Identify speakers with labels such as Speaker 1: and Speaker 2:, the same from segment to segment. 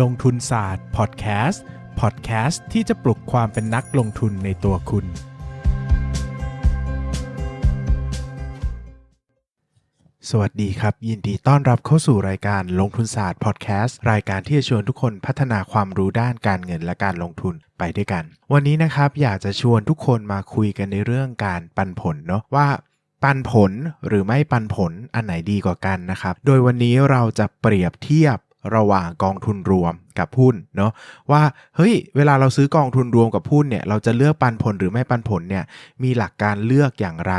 Speaker 1: ลงทุนศาสตร์พอดแคสต์พอดแคสต์ที่จะปลุกความเป็นนักลงทุนในตัวคุณ สวัสดีครับ ยินดีต้อนรับเข้าสู่รายการลงทุนศาสตร์พอดแคสต์รายการที่จะชวนทุกคนพัฒนาความรู้ด้านการเงินและการลงทุนไปด้วยกัน วันนี้นะครับอยากจะชวนทุกคนมาคุยกันในเรื่องการปันผลเนาะว่าปันผลหรือไม่ปันผลอันไหนดีกว่ากันนะครับ โดยวันนี้เราจะเปรียบเทียบ ระหว่างกองทุนรวมกับหุ้นเนาะว่าเฮ้ยเวลาเราซื้อกองทุนรวมกับหุ้นเนี่ยเราจะเลือกปันผลหรือไม่ปันผลเนี่ยมีหลักการเลือกอย่างไร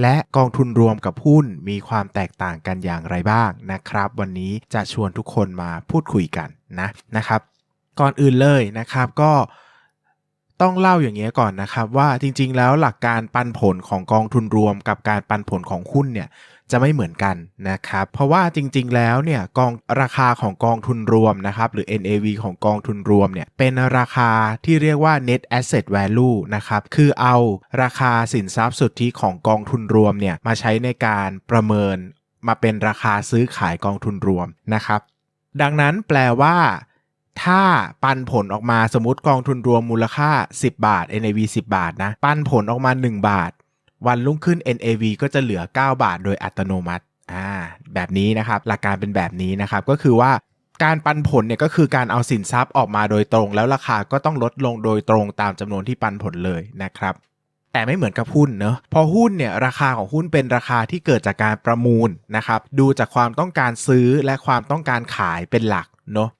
Speaker 1: และกองทุนรวมกับหุ้นมีความแตกต่างกันอย่างไรบ้างนะครับ วันนี้จะชวนทุกคนมาพูดคุยกันนะนะครับ ก่อนอื่นเลยนะครับก็ ต้องเล่าอย่างเงี้ยก่อนนะครับว่าจริง ๆ แล้วหลักการปันผลของกองทุนรวมกับการปันผลของหุ้นเนี่ยจะไม่เหมือนกันนะครับ เพราะว่าจริง ๆ แล้วเนี่ยกองราคาของกองทุนรวมนะครับหรือ NAV ของกองทุนรวมเนี่ยเป็นราคาที่เรียกว่า net asset value นะครับคือเอาราคาสินทรัพย์สุทธิของกองทุนรวมเนี่ยมาใช้ในการประเมินมาเป็นราคาซื้อขายกองทุนรวมนะครับ ดังนั้นแปลว่า ถ้าปันผลออกมาสมมติกองทุนรวมมูลค่า 10 บาท NAV 10 บาทนะ ปันผลออกมา 1 บาท วันรุ่งขึ้น NAV ก็จะเหลือ 9 บาท โดยอัตโนมัติอ่าแบบนี้นะครับหลักการเป็นแบบนี้นะครับก็คือว่าการปันผลเนี่ยก็คือการเอาสินทรัพย์ออกมาโดยตรง แล้วราคาก็ต้องลดลงโดยตรงตามจำนวนที่ปันผลเลยนะครับ แต่ไม่เหมือนกับหุ้นเนอะพอหุ้นเนี่ยราคาของหุ้นเป็นราคาที่เกิดจากการประมูลนะครับ ดูจากความต้องการซื้อและความต้องการขายเป็นหลักเนอะ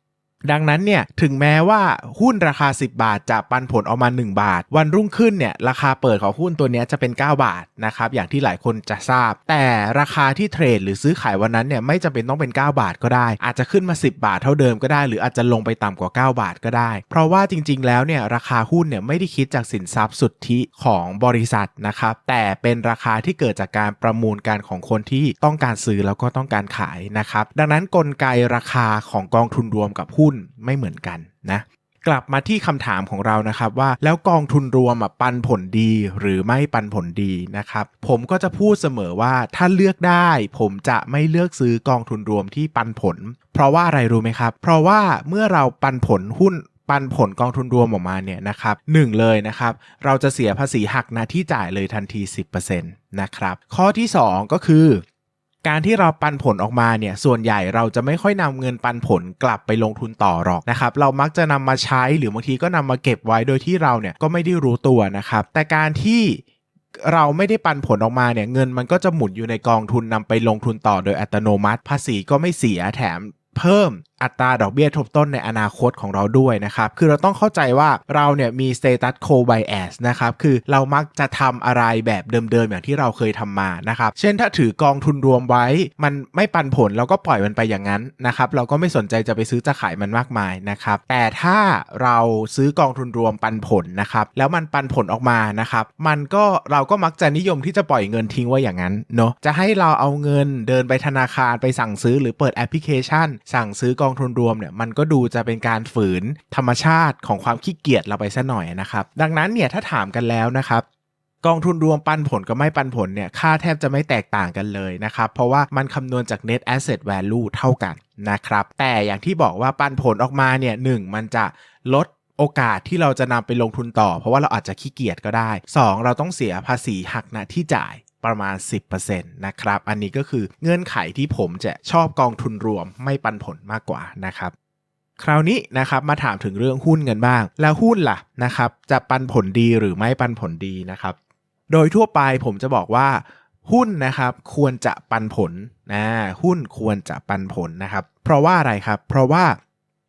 Speaker 1: ดังนั้นเนี่ยถึงแม้ว่าหุ้นราคา 10 บาท จะปันผลออกมา 1 บาท วันรุ่งขึ้นเนี่ยราคาเปิดของหุ้นตัวนี้จะเป็น 9 บาทนะครับอย่างที่หลายคนจะทราบ แต่ราคาที่เทรดหรือซื้อขายวันนั้นเนี่ยไม่จำเป็นต้องเป็น 9 บาทก็ได้ อาจจะขึ้นมา 10 บาทเท่าเดิมก็ได้ หรืออาจจะลงไปต่ำกว่า 9 บาทก็ได้ เพราะว่าจริง ๆ แล้วเนี่ยราคาหุ้นเนี่ยไม่ได้คิดจากสินทรัพย์สุทธิของบริษัทนะครับแต่เป็นราคาที่เกิดจากการประมูลกันของคนที่ต้องการซื้อแล้วก็ต้องการขายนะครับดังนั้นกลไกราคาของกองทุนรวมกับหุ้นไม่เหมือนกันนะกลับมาที่คำถามของเรานะครับว่าแล้วกองทุนรวมปันผลดีหรือไม่ปันผลดีนะครับ ผมก็จะพูดเสมอว่าถ้าเลือกได้ ผมจะไม่เลือกซื้อกองทุนรวมที่ปันผล เพราะว่าอะไรรู้ไหมครับ เพราะว่าเมื่อเราปันผลหุ้นปันผลกองทุนรวมออกมาเนี่ยนะครับหนึ่งเลยนะครับ เราจะเสียภาษีหักหน้าที่จ่ายเลยทันที 10%นะครับข้อที่ 2 ก็คือ การที่เราปันผลออกมาเนี่ยส่วนใหญ่เราจะไม่ค่อยนำเงินปันผลกลับไปลงทุนต่อหรอกนะครับเรามักจะนำมาใช้หรือบางทีก็นำมาเก็บไว้โดยที่เราเนี่ยก็ไม่ได้รู้ตัวนะครับแต่การที่เราไม่ได้ปันผลออกมาเนี่ยเงินมันก็จะหมุนอยู่ในกองทุนนำไปลงทุนต่อโดยอัตโนมัติ ภาษีก็ไม่เสียแถมเพิ่ม อัตราดอกเบี้ยทบต้นในอนาคตของเราด้วยนะครับ คือเราต้องเข้าใจว่าเราเนี่ยมี status quo bias นะครับ คือเรามักจะทำอะไรแบบเดิมๆ อย่างที่เราเคยทำมานะครับ เช่นถ้าถือกองทุนรวมไว้ มันไม่ปันผลเราก็ปล่อยมันไปอย่างนั้นนะครับ เราก็ไม่สนใจจะไปซื้อจะขายมันมากมายนะครับ แต่ถ้าเราซื้อกองทุนรวมปันผลนะครับ แล้วมันปันผลออกมานะครับ มันก็เราก็มักจะนิยมที่จะปล่อยเงินทิ้งไว้อย่างนั้นเนาะ จะให้เราเอาเงินเดินไปธนาคารไปสั่งซื้อหรือเปิดแอปพลิเคชัน สั่งซื้อกององทุนรวมเนี่ยมันก็ดูจะเป็นการฝืนธรรมชาติของความขี้เกียจเราไปซะหน่อยนะครับ ดังนั้นเนี่ยถ้าถามกันแล้วนะครับกองทุนรวมปันผลกับไม่ปันผลเนี่ยค่าแทบจะไม่แตกต่างกันเลยนะครับ เพราะว่ามันคำนวณจาก net asset value เท่ากันนะครับ แต่อย่างที่บอกว่าปันผลออกมาเนี่ยหมันจะลดโอกาสที่เราจะนำไปลงทุนต่อ เพราะว่าเราอาจจะขี้เกียจก็ได้ 2 เราต้องเสียภาษีหักหน้าที่จ่าย ประมาณ 10%นะครับ อันนี้ก็คือเงื่อนไขที่ผมจะชอบกองทุนรวมไม่ปันผลมากกว่านะครับ คราวนี้นะครับมาถามถึงเรื่องหุ้นกันบ้าง แล้วหุ้นล่ะนะครับจะปันผลดีหรือไม่ปันผลดีนะครับ โดยทั่วไปผมจะบอกว่าหุ้นนะครับควรจะปันผลนะหุ้นควรจะปันผลนะครับ เพราะว่าอะไรครับ เพราะว่า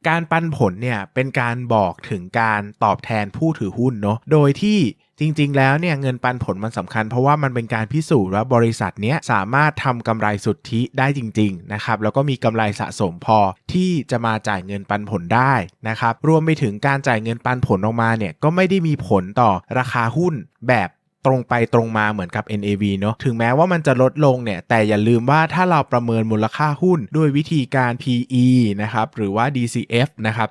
Speaker 1: การปันผลเนี่ยเป็นการบอกถึงการตอบแทนผู้ถือหุ้นเนาะโดยที่จริง ๆ แล้วเนี่ยเงินปันผลมันสำคัญ เพราะว่ามันเป็นการพิสูจน์ว่าบริษัทเนี้ยสามารถทำกำไรสุทธิได้จริง ๆ นะครับ แล้วก็มีกำไรสะสมพอที่จะมาจ่ายเงินปันผลได้นะครับ รวมไปถึงการจ่ายเงินปันผลออกมาเนี่ยก็ไม่ได้มีผลต่อราคาหุ้นแบบ ตรงไปตรงมาเหมือนกับ NAV เนาะถึงแม้ว่ามันจะลดลงเนี่ย แต่อย่าลืมว่าถ้าเราประเมินมูลค่าหุ้นด้วยวิธีการ PE นะครับ หรือว่า DCF นะครับ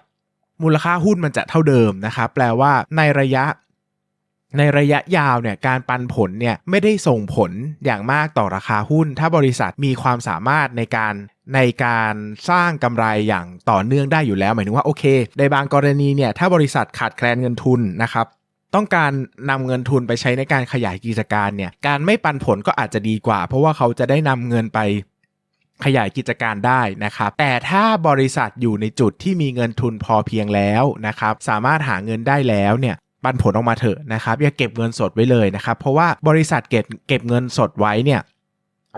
Speaker 1: มูลค่าหุ้นมันจะเท่าเดิมนะครับ แปลว่าในระยะในระยะยาวเนี่ยการปันผลเนี่ยไม่ได้ส่งผลอย่างมากต่อราคาหุ้น ถ้าบริษัทมีความสามารถในการในการสร้างกำไรอย่างต่อเนื่องได้อยู่แล้ว หมายถึงว่าโอเค ในบางกรณีเนี่ยถ้าบริษัทขาดแคลนเงินทุนนะครับ ต้องการนำเงินทุนไปใช้ในการขยายกิจการเนี่ย การไม่ปันผลก็อาจจะดีกว่า เพราะว่าเขาจะได้นำเงินไปขยายกิจการได้นะครับ แต่ถ้าบริษัทอยู่ในจุดที่มีเงินทุนพอเพียงแล้วนะครับ สามารถหาเงินได้แล้วเนี่ยปันผลออกมาเถอะนะครับอย่าเก็บเงินสดไว้เลยนะครับ เพราะว่าบริษัทเก็บเก็บเงินสดไว้เนี่ย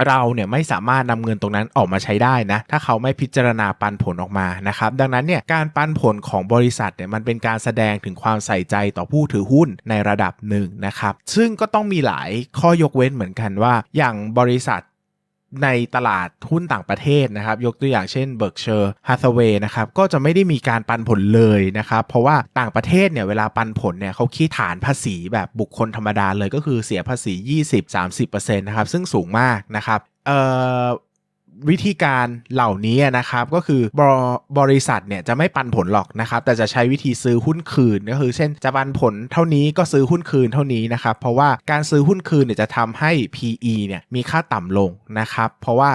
Speaker 1: เราเนี่ยไม่สามารถนำเงินตรงนั้นออกมาใช้ได้นะ ถ้าเขาไม่พิจารณาปันผลออกมานะครับ ดังนั้นเนี่ยการปันผลของบริษัทเนี่ยมันเป็นการแสดงถึงความใส่ใจต่อผู้ถือหุ้นในระดับหนึ่งนะครับ ซึ่งก็ต้องมีหลายข้อยกเว้นเหมือนกันว่า อย่างบริษัท ในตลาดหุ้นต่างประเทศนะครับ ยกตัวอย่างเช่น Berkshire Hathaway นะครับก็จะไม่ได้มีการปันผลเลยนะครับ เพราะว่าต่างประเทศเนี่ยเวลาปันผลเนี่ยเขาคิดฐานภาษีแบบบุคคลธรรมดาเลยก็คือเสียภาษี 20-30%นะครับซึ่งสูงมากนะครับเอ่อ วิธีการเหล่านี้นะครับก็คือบริษัทเนี่ยจะไม่ปันผลหรอกนะครับแต่จะใช้วิธีซื้อหุ้นคืนก็คือเช่นจะปันผลเท่านี้ก็ซื้อหุ้นคืนเท่านี้นะครับเพราะว่าการซื้อหุ้นคืนเนี่ยจะทำให้ PE เนี่ยมีค่าต่ำลงนะครับเพราะว่า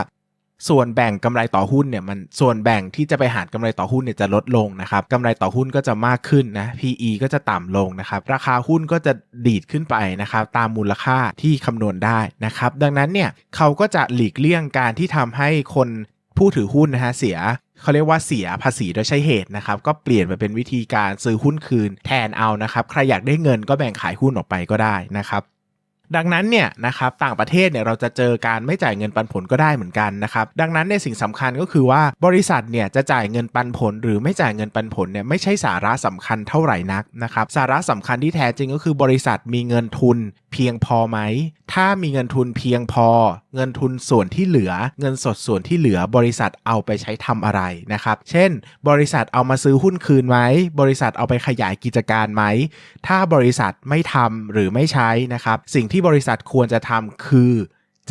Speaker 1: ส่วนแบ่งกำไรต่อหุ้นเนี่ยมันส่วนแบ่งที่จะไปหารกำไรต่อหุ้นเนี่ยจะลดลงนะครับกำไรต่อหุ้นก็จะมากขึ้นนะ PE ก็จะต่ำลงนะครับ ราคาหุ้นก็จะดีดขึ้นไปนะครับ ตามมูลค่าที่คำนวณได้นะครับ ดังนั้นเนี่ยเขาก็จะหลีกเลี่ยงการที่ทำให้คนผู้ถือหุ้นนะฮะเสียเขาเรียกว่าเสียภาษีโดยใช้เหตุนะครับ ก็เปลี่ยนไปเป็นวิธีการซื้อหุ้นคืนแทนเอานะครับ ใครอยากได้เงินก็แบ่งขายหุ้นออกไปก็ได้นะครับ ดังนั้นเนี่ยนะครับต่างประเทศเนี่ยเราจะเจอการไม่จ่ายเงินปันผลก็ได้เหมือนกันนะครับดังนั้นในสิ่งสำคัญก็คือว่าบริษัทเนี่ยจะจ่ายเงินปันผล หรือไม่จ่ายเงินปันผลเนี่ยไม่ใช่สาระสำคัญเท่าไหร่นักนะครับสาระสำคัญที่แท้จริงก็คือบริษัทมีเงินทุนเพียงพอไหม ถ้ามีเงินทุนเพียงพอ เงินทุนส่วนที่เหลือ เงินสดส่วนที่เหลือบริษัทเอาไปใช้ทำอะไรนะครับ เช่น บริษัทเอามาซื้อหุ้นคืนไหม บริษัทเอาไปขยายกิจการไหม ถ้าบริษัทไม่ทำหรือไม่ใช้นะครับ สิ่งที่ที่บริษัทควรจะทำคือ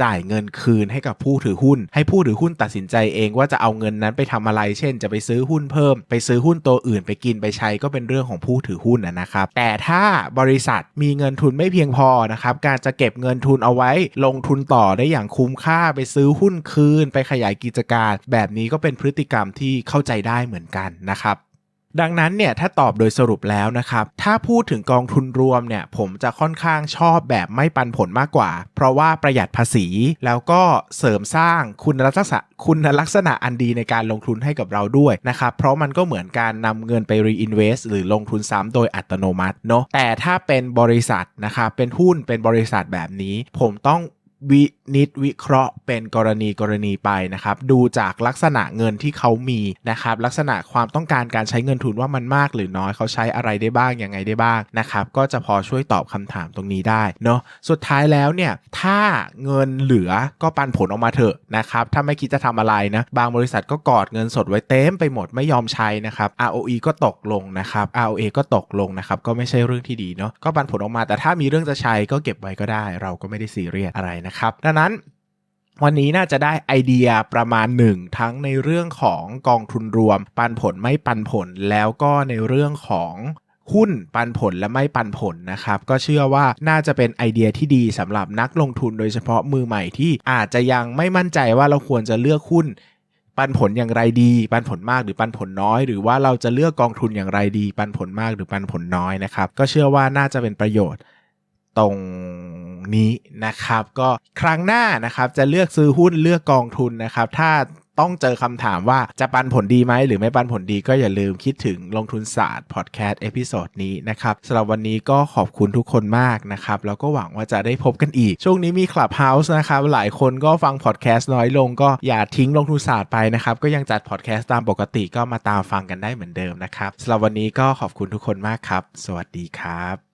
Speaker 1: จ่ายเงินคืนให้กับผู้ถือหุ้น ให้ผู้ถือหุ้นตัดสินใจเองว่าจะเอาเงินนั้นไปทำอะไร เช่น จะไปซื้อหุ้นเพิ่ม ไปซื้อหุ้นตัวอื่นไปกินไปใช้ก็เป็นเรื่องของผู้ถือหุ้นนะครับ แต่ถ้าบริษัทมีเงินทุนไม่เพียงพอนะครับ การจะเก็บเงินทุนเอาไว้ ลงทุนต่อได้อย่างคุ้มค่าไปซื้อหุ้นคืน ไปขยายกิจการ แบบนี้ก็เป็นพฤติกรรมที่เข้าใจได้เหมือนกันนะครับ ดังนั้นเนี่ยถ้าตอบโดยสรุปแล้วนะครับถ้าพูดถึงกองทุนรวมเนี่ยผมจะค่อนข้างชอบแบบไม่ปันผลมากกว่า เพราะว่าประหยัดภาษีแล้วก็เสริมสร้างคุณลักษณะคุณลักษณะอันดีในการลงทุนให้กับเราด้วยนะครับเพราะมันก็เหมือนการนำเงินไป reinvest หรือลงทุนซ้ำโดยอัตโนมัติเนาะแต่ถ้าเป็นบริษัทนะครับเป็นหุ้นเป็นบริษัทแบบนี้ ผมต้อง วินิจวิเคราะห์เป็นกรณีกรณีไปนะครับ ดูจากลักษณะเงินที่เขามีนะครับ ลักษณะความต้องการการใช้เงินทุนว่ามันมากหรือน้อยเขาใช้อะไรได้บ้างยังไงได้บ้างนะครับ ก็จะพอช่วยตอบคำถามตรงนี้ได้เนาะสุดท้ายแล้วเนี่ยถ้าเงินเหลือก็ปันผลออกมาเถอะนะครับถ้าไม่คิดจะทำอะไรนะ บางบริษัทก็กอดเงินสดไว้เต็มไปหมดไม่ยอมใช้นะครับ ROE ก็ตกลงนะครับ ROA ก็ตกลงนะครับก็ไม่ใช่เรื่องที่ดีเนาะก็ปันผลออกมา แต่ถ้ามีเรื่องจะใช้ก็เก็บไว้ก็ได้ เราก็ไม่ได้ซีเรียสอะไรนะครับดังนั้นวันนี้น่าจะได้ไอเดียประมาณหนึ่งทั้งในเรื่องของกองทุนรวม ปันผลไม่ปันผลแล้วก็ในเรื่องของหุ้นปันผลและไม่ปันผลนะครับ ก็เชื่อว่าน่าจะเป็นไอเดียที่ดีสำหรับนักลงทุนโดยเฉพาะมือใหม่ที่อาจจะยังไม่มั่นใจว่าเราควรจะเลือกหุ้นปันผลอย่างไรดี ปันผลมากหรือปันผลน้อย หรือว่าเราจะเลือกกองทุนอย่างไรดี ปันผลมากหรือปันผลน้อยนะครับ ก็เชื่อว่าน่าจะเป็นประโยชน์ตรง นี้นะครับ ก็ครั้งหน้านะครับจะเลือกซื้อหุ้นเลือกกองทุนนะครับ ถ้าต้องเจอคำถามว่าจะปันผลดีไหมหรือไม่ปันผลดีก็อย่าลืมคิดถึงลงทุนศาสตร์พอดแคสต์เอพิโซดนี้นะครับสำหรับวันนี้ก็ขอบคุณทุกคนมากนะครับ แล้วก็หวังว่าจะได้พบกันอีก ช่วงนี้มีคลับเฮาส์นะครับ หลายคนก็ฟังพอดแคสต์น้อยลงก็อย่าทิ้งลงทุนศาสตร์ไปนะครับ ก็ยังจัดพอดแคสต์ตามปกติก็มาตามฟังกันได้เหมือนเดิมนะครับสำหรับวันนี้ก็ขอบคุณทุกคนมากครับ สวัสดีครับ